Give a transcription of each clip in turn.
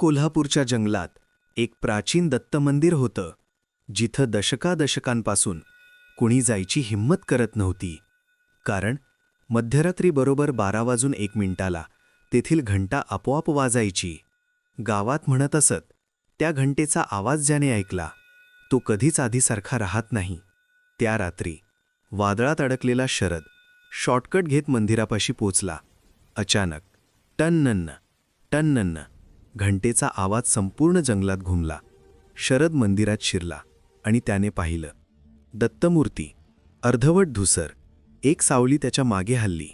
कोल्हापूरच्या जंगलात एक प्राचीन दत्त मंदिर होतं जिथं दशकादशकांपासून कुणी जायची हिंमत करत नव्हती. कारण मध्यरात्रीबरोबर बारा वाजून एक मिनिटाला तेथील घंटा आपोआप वाजायची. गावात म्हणत असत त्या घंटेचा आवाज ज्याने ऐकला तो कधीच आधीसारखा राहत नाही. त्या रात्री वादळात अडकलेला शरद शॉर्टकट घेत मंदिरापाशी पोचला. अचानक टन्नन्न टन्नन्न घंटेचा आवाज संपूर्ण जंगलात घुमला. शरद मंदिरात शिरला आणि त्याने पाहिलं. दत्तमूर्ती अर्धवट धुसर एक सावली त्याच्यामागे हल्ली.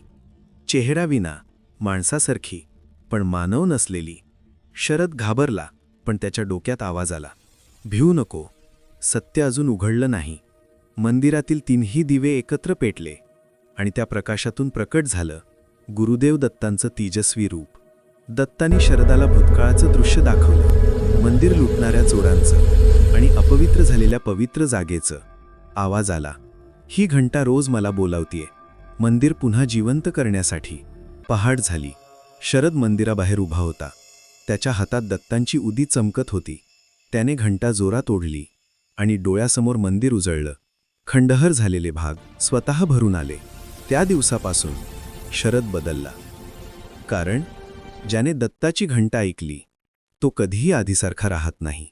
चेहराविना माणसासारखी पण मानव नसलेली. शरद घाबरला पण त्याच्या डोक्यात आवाज आला. भिऊ नको सत्य अजून उघडलं नाही. मंदिरातील तीनही दिवे एकत्र पेटले आणि त्या प्रकाशातून प्रकट झालं. गुरुदेव दत्तांचं तेजस्वी रूप. दत्तानी शरदाला भूतकाळाचं दृश्य दाखवलं. मंदिर लुटणाऱ्या चोरांचं आणि अपवित्र झालेल्या पवित्र जागेचं. आवाज आला ही घंटा रोज मला बोलावतीये. मंदिर पुन्हा जिवंत करण्यासाठी. पहाट झाली. शरद मंदिराबाहेर उभा होता. त्याच्या हातात दत्तांची उदी चमकत होती. त्याने घंटा जोरात ओढली आणि डोळ्यासमोर मंदिर उजळलं. खंडहर झालेले भाग स्वतः भरून आले. त्या दिवसापासून शरद बदलला. कारण ज्याने दत्ताची घंटा ऐकली तो कधीही आधीसारखा राहत नाही.